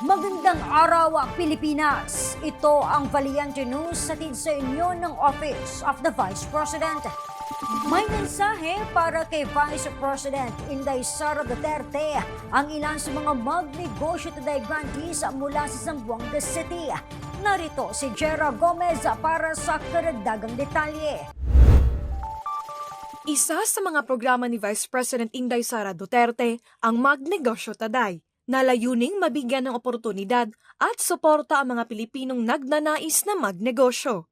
Magandang araw, Pilipinas! Ito ang Valiente News hatid sa inyo ng Office of the Vice President. May mensahe para kay Vice President Inday Sara Duterte ang ilan sa mga magnegosyo today grantees mula sa Zamboanga City. Narito si Jera Gomez para sa karagdagang detalye. Isa sa mga programa ni Vice President Inday Sara Duterte ang Magnegosyo Taday, na layuning mabigyan ng oportunidad at suporta ang mga Pilipinong nagnanais na magnegosyo.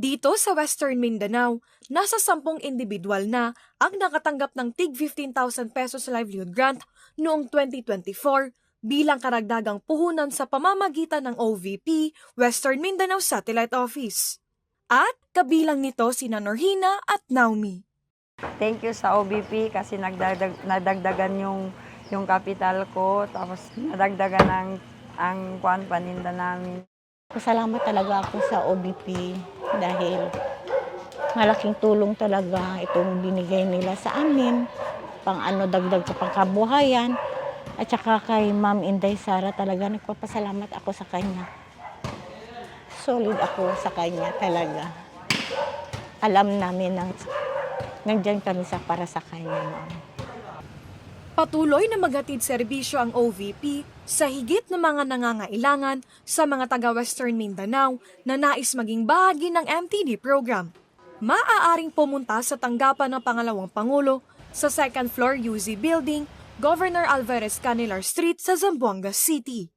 Dito sa Western Mindanao, nasa sampung individual na ang nakatanggap ng TIG 15,000 pesos livelihood grant noong 2024 bilang karagdagang puhunan sa pamamagitan ng OVP Western Mindanao Satellite Office. At kabilang nito sina Norhina at Naomi. Thank you sa OBP kasi nagdadag, nadagdagan yung yung kapital ko tapos nadagdagan ang ang kwan paninda namin. Pasalamat talaga ako sa OBP dahil malaking tulong talaga itong binigay nila sa amin. Pang ano, dagdag sa pangkabuhayan. At saka kay Ma'am Inday Sara talaga nagpapasalamat ako sa kanya. Solid ako sa kanya talaga. Alam namin na nandyan kami sa para sa kanya, Ma'am. Patuloy na maghatid serbisyo ang OVP sa higit na mga nangangailangan sa mga taga-Western Mindanao na nais maging bahagi ng MTD program. Maaaring pumunta sa tanggapan ng pangalawang Pangulo sa second floor UZ Building, Governor Alvarez Canilar Street sa Zamboanga City.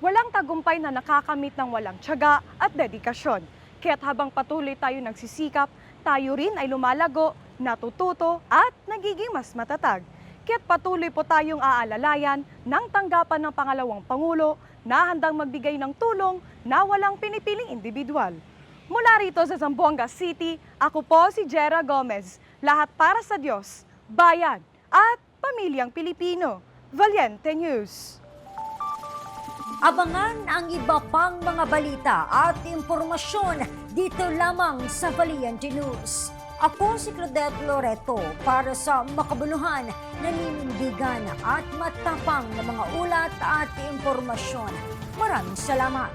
Walang tagumpay na nakakamit ng walang tiyaga at dedikasyon. Kaya't habang patuloy tayo nagsisikap, tayo rin ay lumalago, natututo at nagiging mas matatag. Kaya't patuloy po tayong aalalayan ng tanggapan ng pangalawang Pangulo na handang magbigay ng tulong na walang pinipiling individual. Mula rito sa Zamboanga City, ako po si Jera Gomez. Lahat para sa Diyos, bayan at pamilyang Pilipino. Valiente News. Abangan ang iba pang mga balita at impormasyon dito lamang sa Valiente News. Ako si Claudette Loreto para sa makabuluhan, naninindigan at matapang na mga ulat at impormasyon. Maraming salamat.